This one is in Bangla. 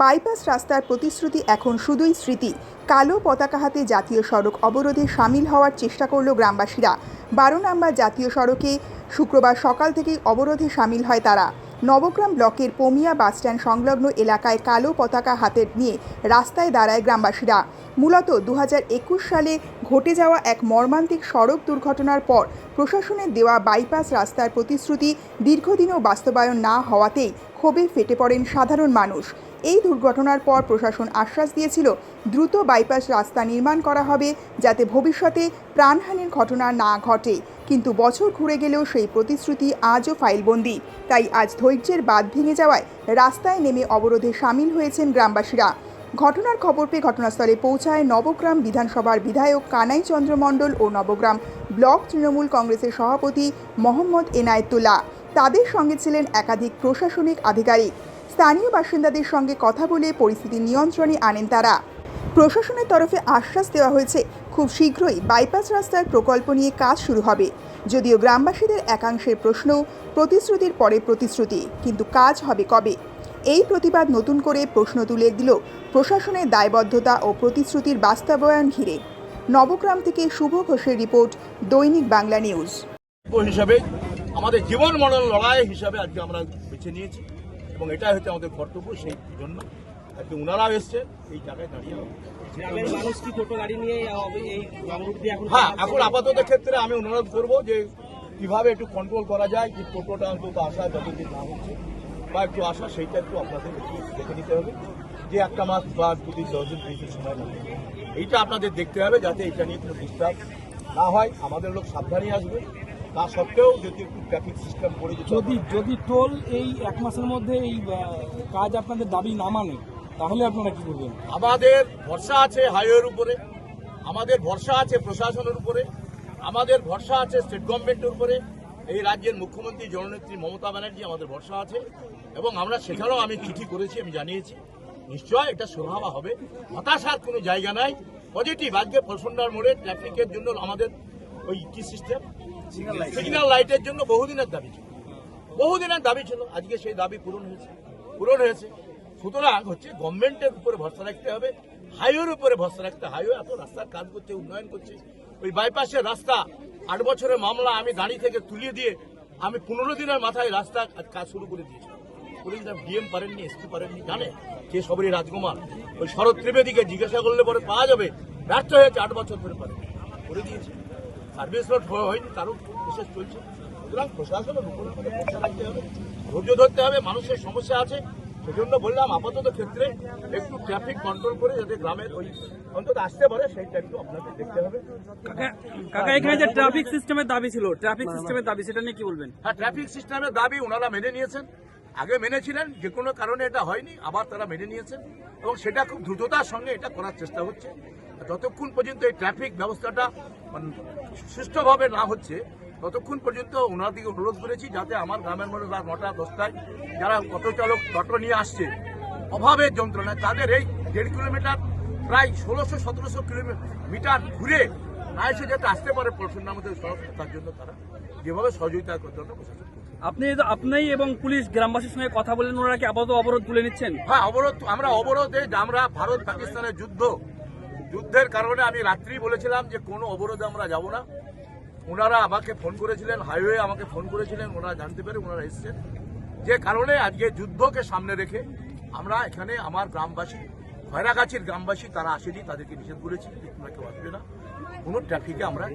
বাইপাস রাস্তার প্রতিশ্রুতি এখন শুধুই স্মৃতি। কালো পতাকা হাতে জাতীয় সড়ক অবরোধে সামিল হওয়ার চেষ্টা করল গ্রামবাসীরা। বারো নম্বর জাতীয় সড়কে শুক্রবার সকাল থেকেই অবরোধে সামিল হয় তারা। নবগ্রাম ব্লকের পমিয়া বাসস্ট্যান্ড সংলগ্ন এলাকায় কালো পতাকা হাতে নিয়ে রাস্তায় দাঁড়ায় গ্রামবাসীরা। মূলত দু হাজার একুশ সালে ঘটে যাওয়া এক মর্মান্তিক সড়ক দুর্ঘটনার পর প্রশাসনের দেওয়া বাইপাস রাস্তার প্রতিশ্রুতি দীর্ঘদিনও বাস্তবায়ন না হওয়াতেই ক্ষোভে ফেটে পড়েন সাধারণ মানুষ। এই দুর্ঘটনার পর প্রশাসন আশ্বাস দিয়েছিল, দ্রুত বাইপাস রাস্তা নির্মাণ করা হবে যাতে ভবিষ্যতে প্রাণহানির ঘটনা না ঘটে। কিন্তু বছর ঘুরে গেলেও সেই প্রতিশ্রুতি আজও ফাইলবন্দি। তাই আজ ধৈর্যের বাদ ভেঙে যাওয়ায় রাস্তায় নেমে অবরোধে সামিল হয়েছেন গ্রামবাসীরা। ঘটনার খবর পেয়ে ঘটনাস্থলে পৌঁছায় নবগ্রাম বিধানসভার বিধায়ক কানাই চন্দ্র মণ্ডল ও নবগ্রাম ব্লক তৃণমূল কংগ্রেসের সভাপতি মোহাম্মদ এনায়েতুল্লাহ। তাদের সঙ্গে ছিলেন একাধিক প্রশাসনিক আধিকারিক। স্থানীয় বাসিন্দাদের সঙ্গে কথা বলে পরিস্থিতি নিয়ন্ত্রণে আনেন তারা। প্রশাসনের তরফে আশ্বাস দেওয়া হয়েছে, খুব শীঘ্রই বাইপাস রাস্তার প্রকল্প নিয়ে কাজ শুরু হবে। যদিও গ্রামবাসীদের একাংশের প্রশ্ন প্রতিশ্রুতির পরে প্রতিশ্রুতি, কিন্তু কাজ হবে কবে? এই প্রতিবাদ নতুন করে প্রশ্ন তুলে দিল প্রশাসনের দায়বদ্ধতা ও প্রতিশ্রুতির বাস্তবায়ন ঘিরে। নবগ্রাম থেকে শুভ ঘোষের রিপোর্ট, দৈনিক বাংলা নিউজ। হিসাবে আমাদের জীবন মরণ লড়াই হিসাবে আজকে আমরা বেছে নিয়েছি। এবং এটাই হচ্ছে আমাদের কর্তব্য সেই জন্য আজকে ওনারাও এসছে এই জায়গায় দাঁড়িয়ে মানুষ কি টোটো গাড়ি নিয়ে এই রংরুট এখন হ্যাঁ এখন আপাতত ক্ষেত্রে আমি অনুরোধ করব যে কীভাবে একটু কন্ট্রোল করা যায় যে টোটোটা অন্তত আসা যতদিন না হচ্ছে বা একটু আসা সেইটা একটু আপনাদের একটু দেখে নিতে হবে যে একটা মাস বা দুদিন দশ দিন তিরিশ সময় লাগবে। এইটা আপনাদের দেখতে হবে যাতে এটা নিয়ে কোনো ডিস্টার্ব না হয়। আমাদের লোক সাবধানে আসবে। তা সত্ত্বেও যদি একটু ট্রাফিক সিস্টেম করে যদি যদি টোল এই এক মাসের মধ্যে এই কাজ আপনাদের দাবি না মানে তাহলে আপনারা কি করবেন? আমাদের ভরসা আছে হাইওয়ের উপরে আমাদের ভরসা আছে প্রশাসনের উপরে আমাদের ভরসা আছে স্টেট গভর্নমেন্টের উপরে এই রাজ্যের মুখ্যমন্ত্রী জননেত্রী মমতা ব্যানার্জি আমাদের ভরসা আছে এবং আমরা সেখানেও আমি চিঠি করেছি আমি জানিয়েছি নিশ্চয় এটা সুরাহা হবে হতাশার কোনো জায়গা নাই পজিটিভ আজকে ফলসন্ডার মোড়ে ট্রাফিকের জন্য আমাদের ওই কি সিস্টেম সিগন্যাল লাইটের জন্য বহুদিনের দাবি ছিল। বহুদিনের দাবি ছিল, আজকে সেই দাবি পূরণ হয়েছে। পূরণ হয়েছে। সুতরাং হচ্ছে গভর্নমেন্টের উপরে ভরসা রাখতে হবে। হাইওয়ের উপরে ভরসা রাখতে হাইওয়ে এত রাস্তার কাজ করছে, উন্নয়ন করছে। ওই বাইপাসের রাস্তা, আট বছরের মামলা আমি দাঁড়িয়ে থেকে তুলিয়ে দিয়ে আমি পনেরো দিনের মাথায় রাস্তা কাজ শুরু করে দিয়েছি। ডিএম পারেননি এসপি পারেননি, জানে? কে সবরই রাজকুমার? ওই শরৎ ত্রিবেদীকে জিজ্ঞাসা করলে পরে পাওয়া যাবে, ব্যর্থ হয়েছে, আট বছর ধরে পারে করে দিয়েছে। সার্ভিস রোড হয়নি তারও প্রসেস চলছে। সুতরাং প্রশাসনের উপরে আমাদের রাখতে হবে ধৈর্য ধরতে হবে মানুষের সমস্যা আছে। সেজন্য বললাম আপাতত ক্ষেত্রে একটু ট্রাফিক কন্ট্রোল করে যাতে গ্রামের ওই অন্তত আসতে পারে সেইটা একটু আপনাদের দেখতে হবে। কাকা এখানে যে ট্রাফিক সিস্টেমের দাবি ছিল ট্রাফিক সিস্টেমের দাবি সেটা নিয়ে কি বলবেন? হ্যাঁ ট্রাফিক সিস্টেমের দাবি ওনারা মেনে নিয়েছেন। আগে মেনেছিলেন যে কোনো কারণে এটা হয়নি আবার তারা মেনে নিয়েছেন। এবং সেটা খুব দ্রুততার সঙ্গে এটা করার চেষ্টা হচ্ছে। যতক্ষণ পর্যন্ত এই ট্রাফিক ব্যবস্থাটা মানে সুষ্ঠুভাবে না হচ্ছে ততক্ষণ পর্যন্ত ওনার দিকে অনুরোধ করেছি যাতে আমার গ্রামের মানুষ রাত নটা দশটায় যারা অটো চালক অটো নিয়ে আসছে অভাবের যন্ত্রণায় তাদের এই দেড় কিলোমিটার প্রায় ষোলোশো সতেরোশো কিলোমিটার ঘুরে এসে যাতে আসতে পারে মধ্যে সড়ক তার জন্য তারা যেভাবে সহযোগিতা করতে হবে প্রশাসন আপনি আপনি এবং পুলিশ গ্রামবাসীর সঙ্গে কথা বলেন ওনারা কি আপাতত অবরোধ তুলে নিচ্ছেন? হ্যাঁ অবরোধ আমরা অবরোধে যে আমরা ভারত পাকিস্তানের যুদ্ধ যুদ্ধের কারণে আমি রাত্রি বলেছিলাম যে কোনো অবরোধে আমরা যাব না। ওনারা আমাকে ফোন করেছিলেন, হাইওয়ে আমাকে ফোন করেছিলেন, ওনারা জানতে পেরে ওনারা এসেছেন। যে কারণে আজকে যুদ্ধকে সামনে রেখে আমরা এখানে আমার গ্রামবাসী, খয়রাগাছির গ্রামবাসী, তারা আসেনি, তাদেরকে নিষেধ করেছি তোমরা কেউ আসবে না। কোনো ট্রাফিকে আমরা